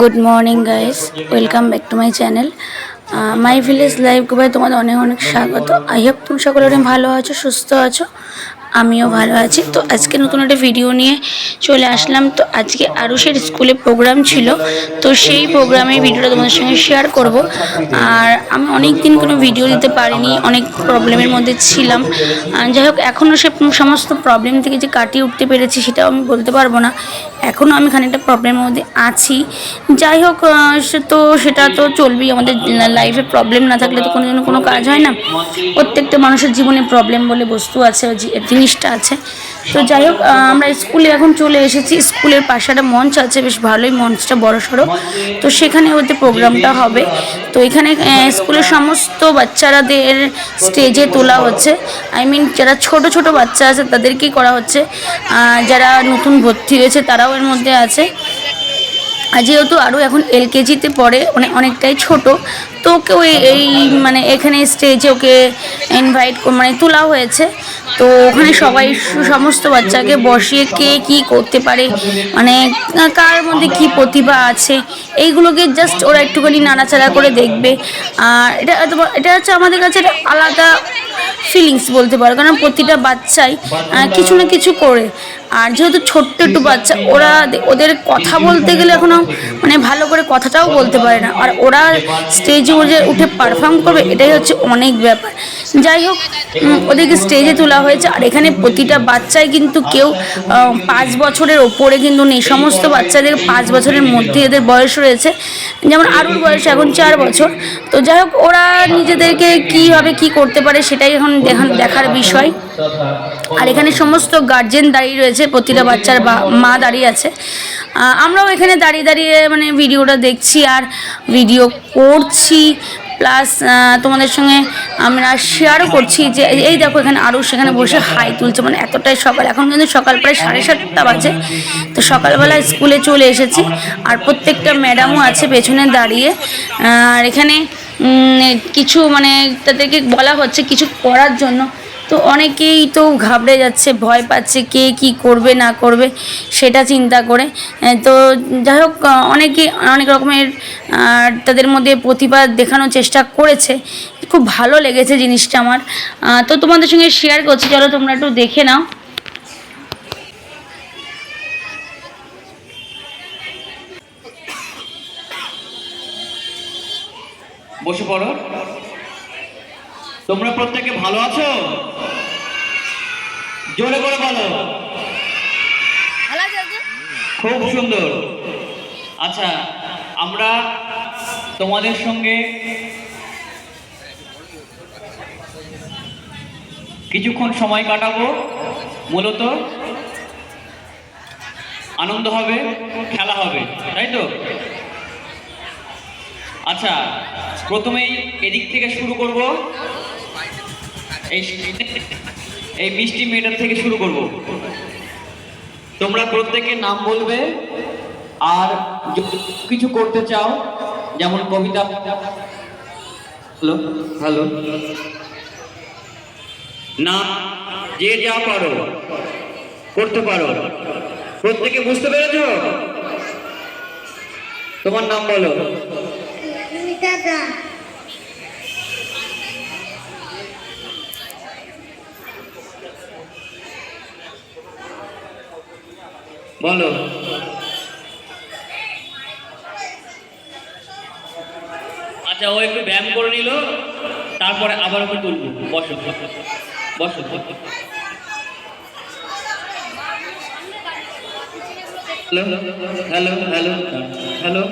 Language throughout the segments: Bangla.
Good morning guys welcome back to my channel my village live Gauba তোমাদের অনেক অনেক স্বাগত। আই হোপ তুমি সকলে ভালো আছো, সুস্থ আছো। আমিও ভালো আছি। তো আজকে নতুন একটা ভিডিও নিয়ে চলে আসলাম। তো আজকে আরুষের স্কুলে প্রোগ্রাম ছিল। তো সেই প্রোগ্রামের ভিডিওটা তোমাদের সঙ্গে শেয়ার করব। আর আমি অনেক দিন কোনো ভিডিও দিতে পারিনি, অনেক প্রবলেমের মধ্যে ছিলাম। যাই হোক এখনও সে সমস্ত প্রবলেম থেকে যে কাটিয়ে উঠতে পেরেছি সেটাও আমি বলতে পারব না। এখনও আমি খানিকটা প্রবলেমের মধ্যে আছি। যাই হোক সে তো সেটা তো চলবেই। আমাদের লাইফে প্রবলেম না থাকলে তো কোনো কোনো কাজ হয় না। প্রত্যেকটা মানুষের জীবনে প্রবলেম বলে বস্তু আছে। জিনিসটা আছে। তো যাই হোক আমরা স্কুলে এখন চলে এসেছি। স্কুলের পাশে একটা মঞ্চ আছে, বেশ ভালোই মঞ্চটা, বড় সড়ো। তো সেখানে ওদের প্রোগ্রামটা হবে। তো এখানে স্কুলের সমস্ত বাচ্চারাদের স্টেজে তোলা হচ্ছে। আই মিন যারা ছোট ছোট বাচ্চা আছে, তাদেরকেই করা হচ্ছে। যারা নতুন ভর্তি হয়েছে তারাও এর মধ্যে আছে। যেহেতু আরও এখন এলকেজিতে পড়ে মানে অনেকটাই ছোট তো ওকে ওই এই মানে এখানে স্টেজে ওকে ইনভাইট মানে তোলা হয়েছে। তো ওখানে সবাই সমস্ত বাচ্চাকে বসিয়ে কে কি করতে পারে মানে কার মধ্যে কি প্রতিভা আছে, এইগুলোকে জাস্ট ওরা একটুখানি নাড়াচাড়া করে দেখবে। আর এটা এটা হচ্ছে আমাদের কাছে আলাদা ফিলিংস বলতে পারো, কারণ প্রতিটা বাচ্চাই কিছু না কিছু করে। আর যেহেতু ছোট্ট একটু বাচ্চা, ওরা ওদের কথা বলতে গেলে এখনও মানে ভালো করে কথাটাও বলতে পারে না। আর ওরা স্টেজে উঠে উঠে পারফর্ম করবে, এটাই হচ্ছে অনেক ব্যাপার। যাই হোক ওদেরকে স্টেজে তোলা হয়েছে। আর এখানে প্রতিটা বাচ্চাই কিন্তু কেউ পাঁচ বছরের ওপরে কিন্তু নেই। সমস্ত বাচ্চাদের পাঁচ বছরের মধ্যে এদের বয়স রয়েছে। যেমন আরুর বয়স এখন চার বছর। তো যাই হোক, ওরা নিজেদেরকে কীভাবে কি করতে পারে, সেটাই এখন দেখার বিষয়। আর এখানে সমস্ত গার্জেন দাঁড়িয়ে রয়েছে, প্রতিটা বাচ্চার মা দাঁড়িয়ে আছে। আমরাও এখানে দাঁড়িয়ে দাঁড়িয়ে মানে ভিডিওটা দেখছি আর ভিডিও করছি। প্লাস তোমাদের সঙ্গে আমরা শেয়ারও করছি যে, এই- দেখো এখানে আরও সেখানে বসে হাই তুলছে মানে এতটাই সকাল। এখন কিন্তু সকাল প্রায় সাড়ে সাতটা বাজে। তো সকালবেলা স্কুলে চলে এসেছি, আর প্রত্যেকটা ম্যাডামও আছে পেছনে দাঁড়িয়ে। আর এখানে কিছু মানে তাদেরকে বলা হচ্ছে কিছু করার জন্য। তো অনেকেই তো ঘাবড়ে যাচ্ছে, ভয় পাচ্ছে কে কি করবে, না করবে, সেটা চিন্তা করে। তো যাই হোক অনেকে অনেক রকমের তাদের মধ্যে প্রতিভা দেখানোর চেষ্টা করেছে। খুব ভালো লেগেছে জিনিসটা আমার। তো তোমাদের সঙ্গে শেয়ার করছি, চলো তোমরা একটু দেখে নাও। বসে পড়ো। তোমরা প্রত্যেকে ভালো আছো? জোরে করে বলো। খুব সুন্দর। আচ্ছা আমরা তোমাদের সঙ্গে কিছুক্ষণ সময় কাটাবো মূলত আনন্দ হবে খেলা হবে তাই তো? আচ্ছা প্রথমেই এদিক থেকে শুরু করব। এই এই মিষ্টি মেয়েটার থেকে শুরু করব। তোমরা প্রত্যেকে নাম বলবে আর কিছু করতে চাও যেমন কবিতা হ্যালো? হ্যালো? না যে যা পারো করতে পারো। প্রত্যেকে বুঝতে পেরেছ? তোমার নাম বলো। বলো। আচ্ছা ও একটু ব্যায়াম করে নিল তারপরে আবার ওকে তুলবো। বসো। বসো। Hello hello hello hello.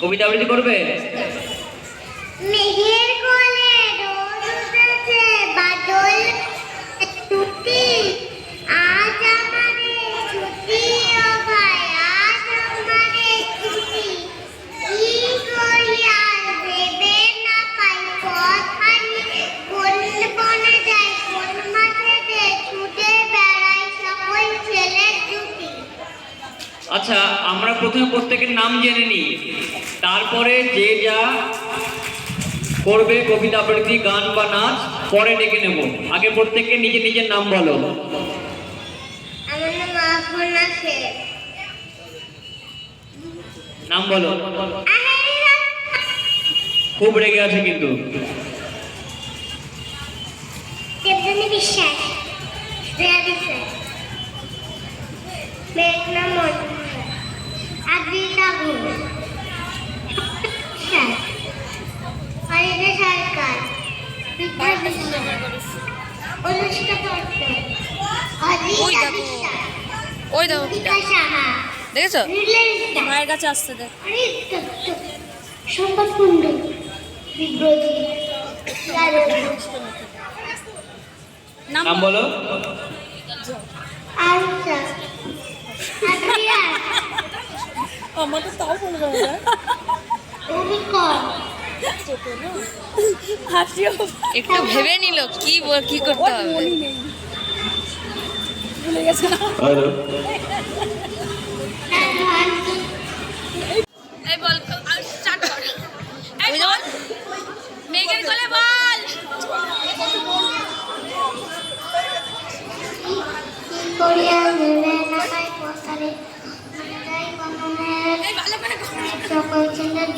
কবিতা আবৃত্তি করবে? মেঘের প্রত্যেকের নাম জেনে নিই। তারপরে যে যা করবে কবিতা আবৃত্তি গান বা নাচ পরে ডেকে নেব। আগে প্রত্যেককে নিজের নিজের নাম বলো। নাম বলো। খুব রেগে আছে কিন্তু। দেবজানী বিশ্বাস। মেঘনা মন্ডল আদ্রিতা ঘোষ হরিদা সরকার বিদ্যা বিশ্বাস অনুষ্কা দত্ত অজিতা বিশ্বাস ওই দীপিকা সাহা দেখেছ? মায়ের কাছে আসতে আরে সম্পদ কুণ্ডু নাম বলো। আলসা আদ্রিয়া আমাদের তাও বলবে না অভিকর হাসিও একটু ভেবে নিল কি বল- কি করতে হবে ভুলে গেছে না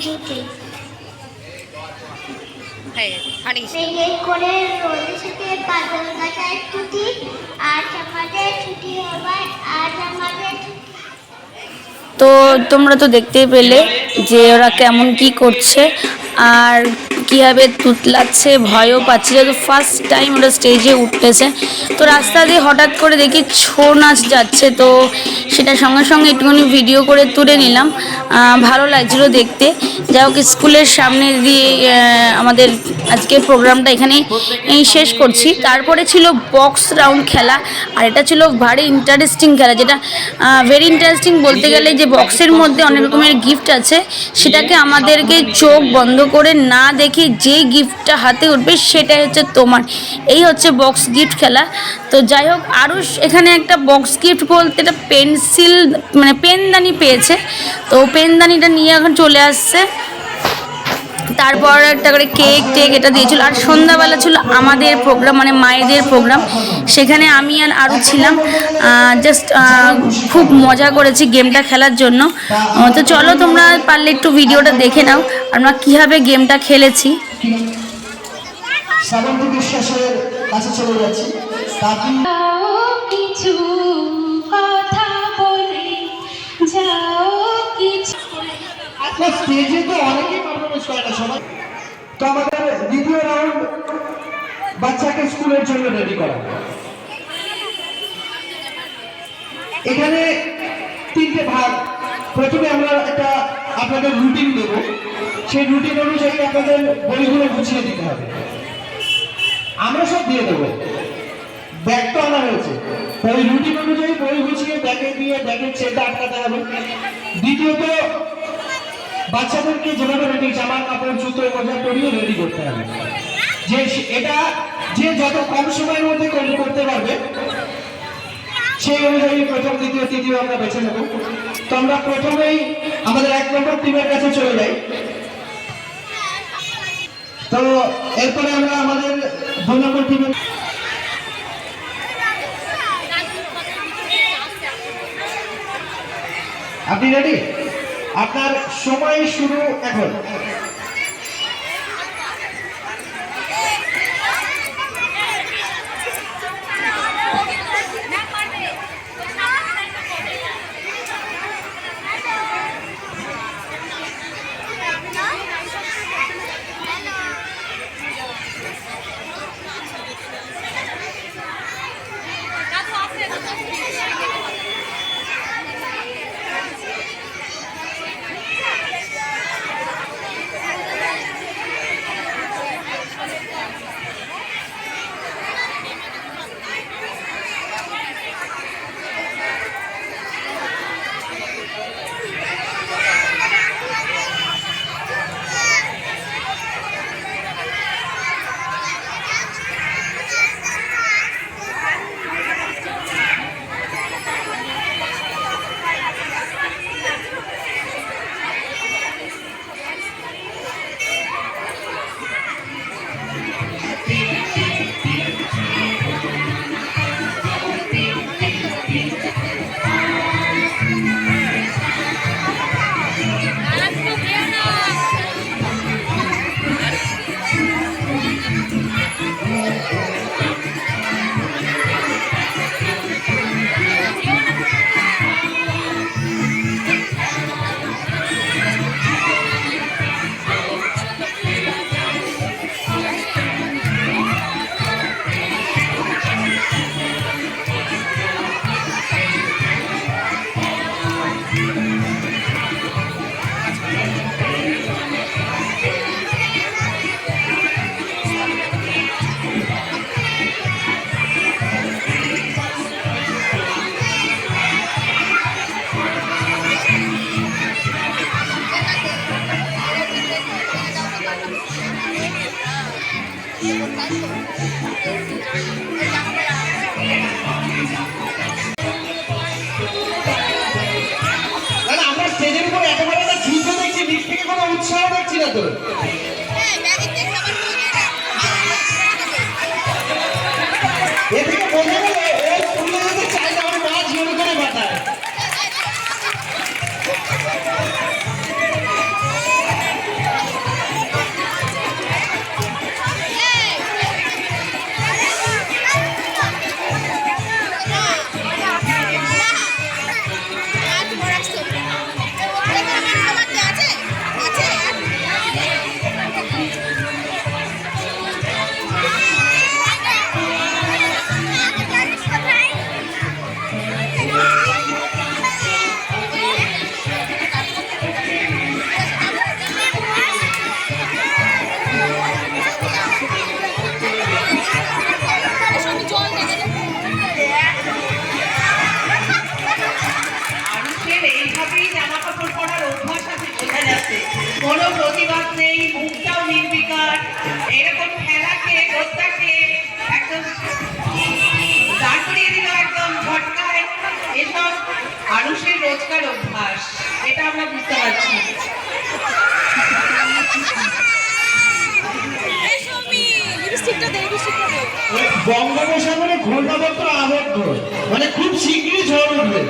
জুটি এই করে রোদের সাথে বাদল ছুটি আজ আমাদের ছুটি আজ আমাদের তো তোমরা তো দেখতেই পেলে যে ওরা কেমন কি করছে। আর কীভাবে তুতলাচ্ছে, ভয়ও পাচ্ছে যেহেতু ফার্স্ট টাইম ওরা স্টেজে উঠতেছে তো রাস্তা দিয়ে হঠাৎ করে দেখি ছৌ নাচ যাচ্ছে। তো সেটা সঙ্গে সঙ্গে একটুখানি ভিডিও করে তুলে নিলাম। ভালো লাগছিল দেখতে। যাই হোক, স্কুলের সামনে দিয়ে আমাদের আজকের প্রোগ্রামটা এখানেই, এই শেষ করছি। তারপরে ছিল বক্স রাউন্ড খেলা। আর এটা ছিল ভারী ইন্টারেস্টিং খেলা, যেটা ভেরি ইন্টারেস্টিং বলতে গেলে যে বক্সের মধ্যে অনেক রকমের গিফট আছে। সেটাকে আমাদেরকে চোখ বন্ধ করে না দেখে যে গিফটটা হাতে উঠবে সেটাই হচ্ছে তোমার। এই হচ্ছে বক্স গিফট খেলা। তো যাই হোক আরও এখানে একটা বক্স গিফট বলতে একটা পেন্সিল মানে পেনদানি পেয়েছে। তো পেনদানিটা নিয়ে এখন চলে আসছে। তারপর একটা করে কেক টেক এটা দিয়েছিল। আর সন্ধ্যাবেলা ছিল আমাদের প্রোগ্রাম মানে মায়েদের প্রোগ্রাম। সেখানে আমি আর আরও ছিলাম। জাস্ট খুব মজা করেছি গেমটা খেলার জন্য। তো চলো তোমরা পারলে একটু ভিডিওটা দেখে নাও আমরা কীভাবে গেমটা খেলেছি। শ্রাবন্তী বিশ্বাসের কাছে চলে যাচ্ছি। কিছু আজকে স্টেজে তো অনেকেই পারফরমেন্স করে না, সবাই। তো আমাদের দ্বিতীয় রাউন্ড বাচ্চাকে স্কুলের জন্য রেডি করা। এখানে তিনটে ভাগ। প্রথমে আমরা একটা আপনাদের রুটিন দেব। সেই রুটিন অনুযায়ী আপনাদের বইগুলো গুছিয়ে দিতে হবে। আমরা সব দিয়ে দেবো। ব্যাগ তো আনা হয়েছে। ওই রুটিন অনুযায়ী বই গুছিয়ে, ব্যাগে দিয়ে, ব্যাগের চেনটা আটকাতে হবে। দ্বিতীয়ত বাচ্চাদেরকে যেভাবে রেডি জামা কাপড় জুতো মোজা পরিয়ে রেডি করতে হবে। যে এটা যে যত কম সময়ের মধ্যে করতে পারবে, সেই অনুযায়ী প্রথম, দ্বিতীয়, তৃতীয় আমরা বেছে নেব। তো আমরা প্রথমেই আমাদের এক নম্বর টিমের কাছে চলে যাই। তো এরপরে আমরা আমাদের দু নম্বর টিমের আপনি রেডি আপনার সময় শুরু এখন। না রোজকার অভ্যাস এটা আমরা বুঝতে পারছি বঙ্গোপসাগরে ঘূর্ণাবর্ত আবদ্ধ মানে খুব শীঘ্রই ঝড় উঠবে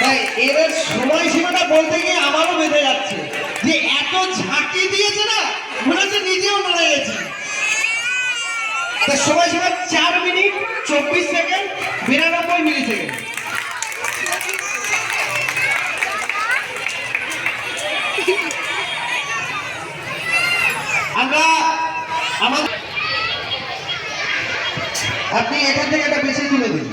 তাই এদের সময়সীমাটা বলতে গিয়ে আমারও বেঁধে যাচ্ছে। যে এত ঝাঁকি দিয়েছে না, মনে হচ্ছে নিজেও নড়ে গেছে। তার সময়সীমা চার মিনিট, চব্বিশ সেকেন্ড, বিরানব্বই মিলি সেকেন্ড আমরা আমাদের আপনি এখান থেকে একটা বেশি তুলে দিন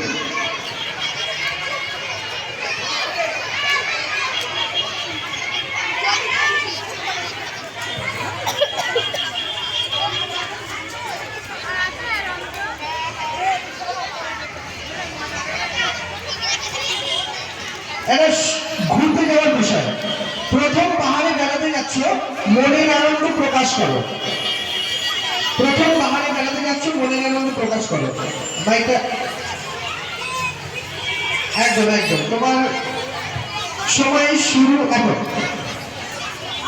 এটা স- ঘুরতে যাওয়ার বিষয় প্রথম পাহাড়ে বেড়াতে যাচ্ছ মনের আনন্দ প্রকাশ করো। প্রথম পাহাড়ে বেড়াতে যাচ্ছ মনের আনন্দ প্রকাশ করো। বাইকটা একদম একদম। তোমার সময় শুরু এখন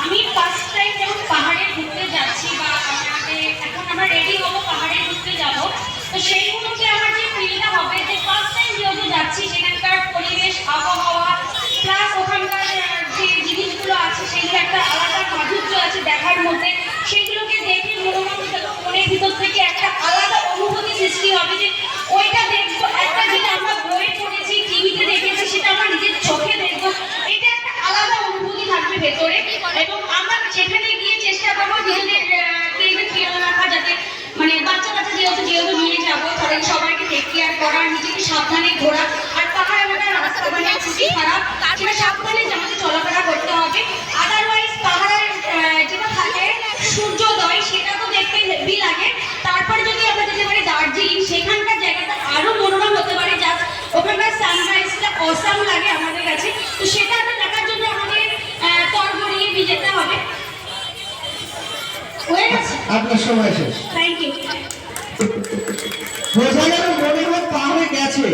আমি ফার্স্ট টাইম যখন পাহাড়ে ঘুরতে যাচ্ছি বা আমাদের এখন আমরা রেডি হব পাহাড়ে ঘুরতে যাব তো সেই মুহূর্তে আমার যে ফিলটা হবে যে ফার্স্ট টাইম যেহেতু যাচ্ছি সেখানকার পরিবেশ আবহাওয়া প্লাস ওখানকার আহ, যে জিনিসগুলো আছে সেগুলো একটা আলাদা মাধুর্য আছে দেখার মধ্যে সেগুলোকে দেখে মনোরম মনের ভিতর থেকে একটা আলাদা অনুভূতি হবে যে ওইটা দেখব, একটা যেটা আমরা বইয়ে পড়েছি, টিভিতে দেখেছি, সেটা আমরা নিজের চোখে দেখব। এটা একটা আলাদা অনুভূতি থাকবে ভেতরে। এবং আমরা সেখানে গিয়ে চেষ্টা করব নিজেদের খেয়াল রাখা যাতে মানে বাচ্চা কাচ্চা যেহেতু যেহেতু নিয়ে যাব, তাদের সবাইকে টেক কেয়ার করা, নিজেকে সাবধানে ঘোরা। আর পাহাড়ে ওটা রাস্তা মানে খুবই খারাপ। সেটা সাবধানে আমাদের চলাফেরা করতে হবে। আদারওয়াইজ পাহাড়ের যেটা থাকে, সূর্যোদয়, সেটা তো দেখতে হেভি লাগে তারপরে যদি আমরা যেতে পারি দার্জিলিং সেখানকার জায়গাটা আরও মনোরম হতে পারে যা ওখানকার সানরাইজটা অসাম লাগে আমাদের কাছে। তো সেটা দেখার জন্য আমাদের কর গড়িয়ে যেতে হবে। হয়ে গেছে? আপনার সময় শেষ। থ্যাংক ইউ বোঝা গেল মনের মত পাহাড়ে গেছে।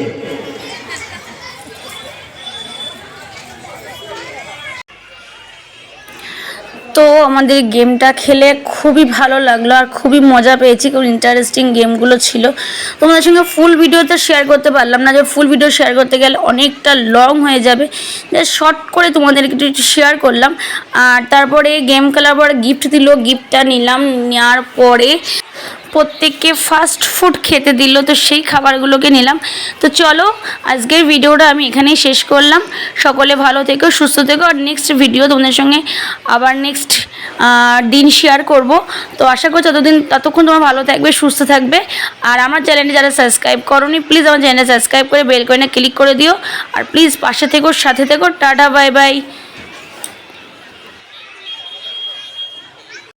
তো আমাদের গেমটা খেলে খুবই ভালো লাগল আর খুবই মজা পেয়েছি, খুব ইন্টারেস্টিং গেমগুলো ছিল। তোমাদের সঙ্গে ফুল ভিডিওতে শেয়ার করতে পারলাম না, যে ফুল ভিডিও শেয়ার করতে গেলে অনেকটা লং হয়ে যাবে। যে শর্ট করে তোমাদেরকে একটু শেয়ার করলাম। আর তারপরে গেম খেলার পর গিফট দিল গিফটটা নিলাম, নেওয়ার পরে প্রত্যেককে ফাস্ট ফুড খেতে দিল, তো সেই খাবারগুলোকে নিলাম। তো চলো, আজকের ভিডিওটা আমি এখানেই শেষ করলাম। সকলে ভালো থেকো, সুস্থ থেকো, আর নেক্সট ভিডিও তোমাদের সঙ্গে আবার নেক্সট দিন শেয়ার করব। তো আশা করি ততদিন, ততক্ষণ তোমার ভালো থাকবে, সুস্থ থাকবে। আর আমার চ্যানেলটি যারা সাবস্ক্রাইব করোনি প্লিজ আমার চ্যানেল সাবস্ক্রাইব করে বেল করে ক্লিক করে দিও। আর প্লিজ পাশে থেকো, সাথে থেকো, টাটা বাই বাই